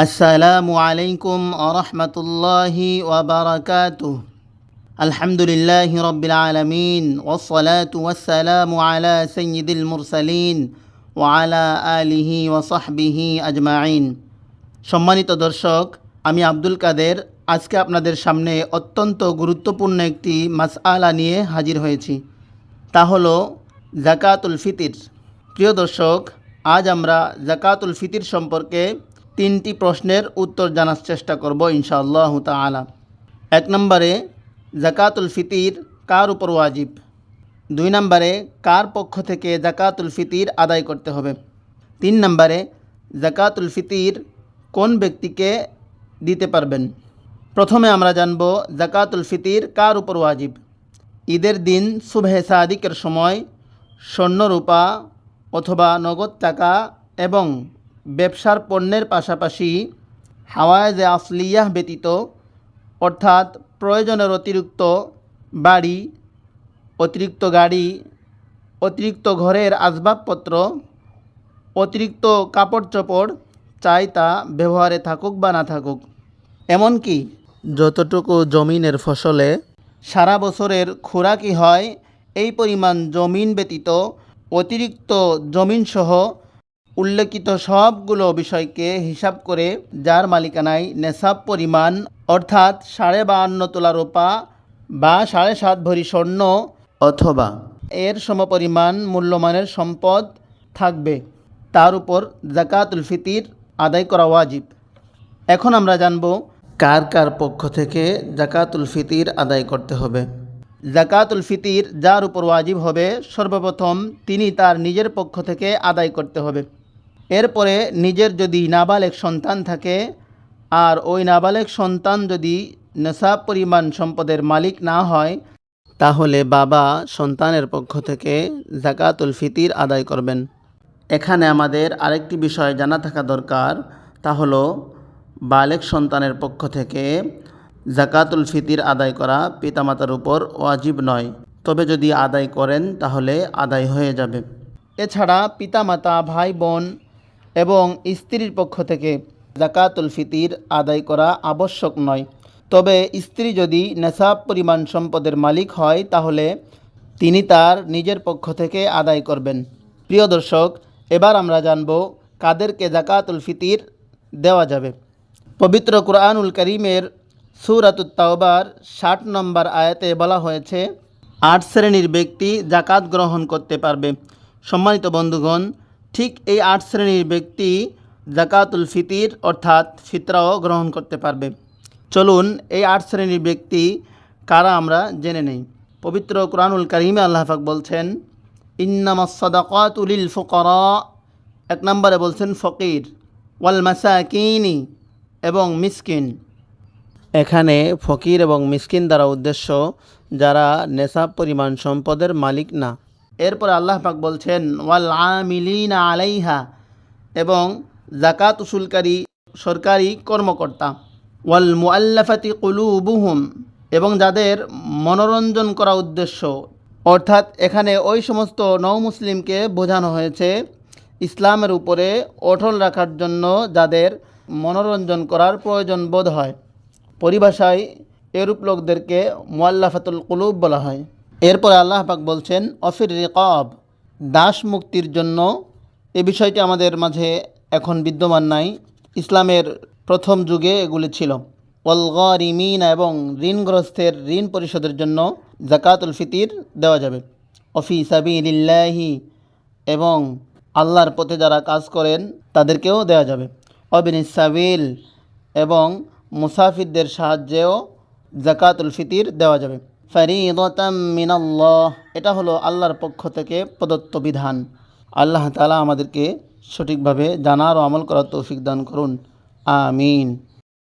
আসসালামু আলাইকুম আরহামতুল্লাহি ওবরাকাতুহ আলহামদুলিল্লাহ রবিল আলমিন ওসলাত ওয়াসালাম আলা সৈয়দুল মুরসালিন ওয়ালা আলিহি ওসাহবিহি আজমাইন। সম্মানিত দর্শক, আমি আব্দুল কাদের আজকে আপনাদের সামনে অত্যন্ত গুরুত্বপূর্ণ একটি মাসআলা নিয়ে হাজির হয়েছি। তা হলো জাকাতুল ফিতির। প্রিয় দর্শক, আজ আমরা জাকাতুল ফিতির সম্পর্কে তিনটি প্রশ্নের উত্তর জানার চেষ্টা করব ইনশাআল্লাহ তালা এক নম্বরে, জাকাতুল ফিতির কার উপর ওয়াজিব? দুই নম্বরে, কার পক্ষ থেকে জাকাতুল ফিতির আদায় করতে হবে? তিন নম্বরে, জাকাতুল ফিতির কোন ব্যক্তিকে দিতে পারবেন? প্রথমে আমরা জানব জাকাতুল ফিতির কার উপর ওয়াজিব। ঈদের দিন শুভে সাদিকের সময় স্বর্ণরূপা অথবা নগদ টাকা এবং ব্যবসার পণ্যের পাশাপাশি হাওয়াজে আসলিয়াহ ব্যতীত, অর্থাৎ প্রয়োজনের অতিরিক্ত বাড়ি, অতিরিক্ত গাড়ি, অতিরিক্ত ঘরের আসবাবপত্র, অতিরিক্ত কাপড় চোপড় চাই তা ব্যবহারে থাকুক বা না থাকুক। এমনকি যতটুকু জমিনের ফসলে সারা বছরের খোরাকি হয়, এই পরিমাণ জমিন ব্যতীত অতিরিক্ত জমিনসহ উল্লেখিত সবগুলো বিষয়কে হিসাব করে যার মালিকানায় নেশাব পরিমাণ, অর্থাৎ সাড়ে বাহান্ন তোলা রোপা বা সাড়ে সাত ভরি স্বর্ণ অথবা এর সমপরিমাণ মূল্যমানের সম্পদ থাকবে। তার উপর জাকাতুল ফিতির আদায় করা ওয়াজিব। এখন আমরা জানব কার কার পক্ষ থেকে জাকাতুল ফিতির আদায় করতে হবে। জাকাতুল ফিতির যার উপর ওয়াজিব হবে, সর্বপ্রথম তিনি তার নিজের পক্ষ থেকে আদায় করতে হবে। এরপরে নিজের যদি নাবালেক সন্তান থাকে, আর ওই নাবালেক সন্তান যদি নেশা পরিমাণ সম্পদের মালিক না হয়, তাহলে বাবা সন্তানের পক্ষ থেকে জাকাতুল ফিতির আদায় করবেন। এখানে আমাদের আরেকটি বিষয় জানা থাকা দরকার, তা হলো বালেক সন্তানের পক্ষ থেকে জাকাতুল ফিতির আদায় করা পিতামাতার উপর ওয়াজিব নয়। তবে যদি আদায় করেন, তাহলে আদায় হয়ে যাবে। এছাড়া পিতামাতা ভাই বোন এবং স্ত্রীর পক্ষ থেকে জাকাতুল ফিতির আদায় করা আবশ্যক নয়। তবে স্ত্রী যদি নেশাব পরিমাণ সম্পদের মালিক হয়, তাহলে তিনি তার নিজের পক্ষ থেকে আদায় করবেন। প্রিয় দর্শক, এবার আমরা জানব কাদেরকে জাকাতুল ফিতির দেওয়া যাবে। পবিত্র কোরআনুল করিমের সুরাতুত তাওবার ষাট নম্বর আয়াতে বলা হয়েছে, আট শ্রেণির ব্যক্তি জাকাত গ্রহণ করতে পারবে। সম্মানিত বন্ধুগণ ঠিক এই আট শ্রেণির ব্যক্তি জাকাতুল ফিতির, অর্থাৎ ফিতরাও গ্রহণ করতে পারবে। চলুন এই আট শ্রেণির ব্যক্তি কারা আমরা জেনে নেই। পবিত্র কোরআনুল করিমে আল্লাহ পাক বলছেন ইন্নামা সদাকাত উলিল ফকরা এক নম্বরে বলছেন, ফকির ওয়াল মাসাকিনি এবং মিসকিন এখানে ফকির এবং মিসকিন দ্বারা উদ্দেশ্য, যারা নেশা পরিমাণ সম্পদের মালিক না এরপর আল্লাহ পাক বলছেন, ওয়াল আমিলিনা আলাইহা এবং জাকাত উসুলকারী সরকারি কর্মকর্তা। ওয়াল মুআল্লাফাতি কুলুবুহুম এবং যাদের মনোরঞ্জন করা উদ্দেশ্য। অর্থাৎ এখানে ওই সমস্ত নৌ মুসলিমকে বোঝানো হয়েছে ইসলামের উপরে অটল রাখার জন্য যাদের মনোরঞ্জন করার প্রয়োজন বোধ হয়। পরিভাষায় এরূপ লোকদেরকে মোয়াল্লাফাতুল কুলুব বলা হয়। এরপর আল্লাহ পাক বলছেন, অফির রেকব, দাস মুক্তির জন্য। এ বিষয়টি আমাদের মাঝে এখন বিদ্যমান নাই। ইসলামের প্রথম যুগে এগুলি ছিল। অলগরিমিন এবং ঋণগ্রস্তের ঋণ পরিশোধের জন্য জাকাতুল ফিতির দেওয়া যাবে। অফি সাবিলিল্লাহি, এবং আল্লাহর পথে যারা কাজ করেন, তাদেরকেও দেওয়া যাবে। অবিন সাবিল, এবং মুসাফিরদের সাহায্যেও জাকাতুল ফিতির দেওয়া যাবে। ফরিদতাম মিনাল্লাহ। এটা হলো আল্লাহর পক্ষ থেকে প্রদত্ত বিধান। আল্লাহ তালা আমাদেরকে সঠিকভাবে জানার ও আমল করার তৌফিক দান করুন। আমিন।